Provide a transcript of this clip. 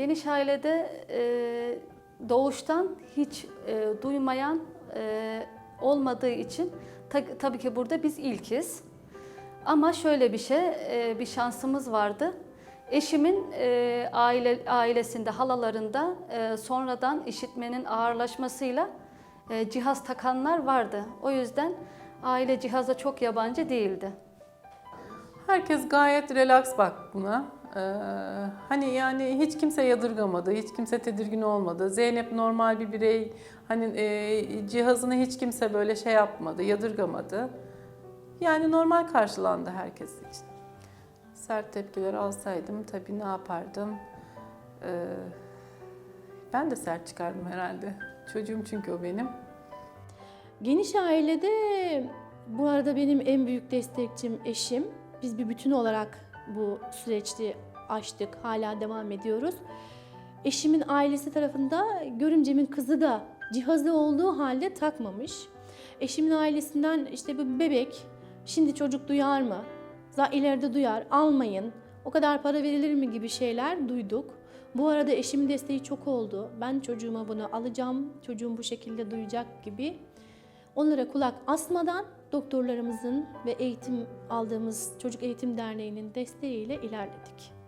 geniş ailede e, doğuştan hiç e, duymayan e, olmadığı için ta- tabii ki burada biz ilkiz. Ama şöyle bir şey, e, bir şansımız vardı. Eşimin e, aile ailesinde, halalarında e, sonradan işitmenin ağırlaşmasıyla e, cihaz takanlar vardı. O yüzden aile cihaza çok yabancı değildi. Herkes gayet relax bak buna. Ee, hani yani hiç kimse yadırgamadı, hiç kimse tedirgin olmadı. Zeynep normal bir birey. Hani e, cihazını hiç kimse böyle şey yapmadı, yadırgamadı. Yani normal karşılandı herkes için. Sert tepkiler alsaydım tabii ne yapardım? Ee, ben de sert çıkardım herhalde. Çocuğum çünkü o benim. Geniş ailede bu arada benim en büyük destekçim eşim. Biz bir bütün olarak bu süreçte açtık, hala devam ediyoruz. Eşimin ailesi tarafında görümcemin kızı da cihazı olduğu halde takmamış. Eşimin ailesinden işte bu bebek, şimdi çocuk duyar mı? İleride duyar, almayın. O kadar para verilir mi gibi şeyler duyduk. Bu arada eşimin desteği çok oldu. Ben çocuğuma bunu alacağım, çocuğum bu şekilde duyacak gibi. Onlara kulak asmadan doktorlarımızın ve eğitim aldığımız Çocuk Eğitim Derneği'nin desteğiyle ilerledik.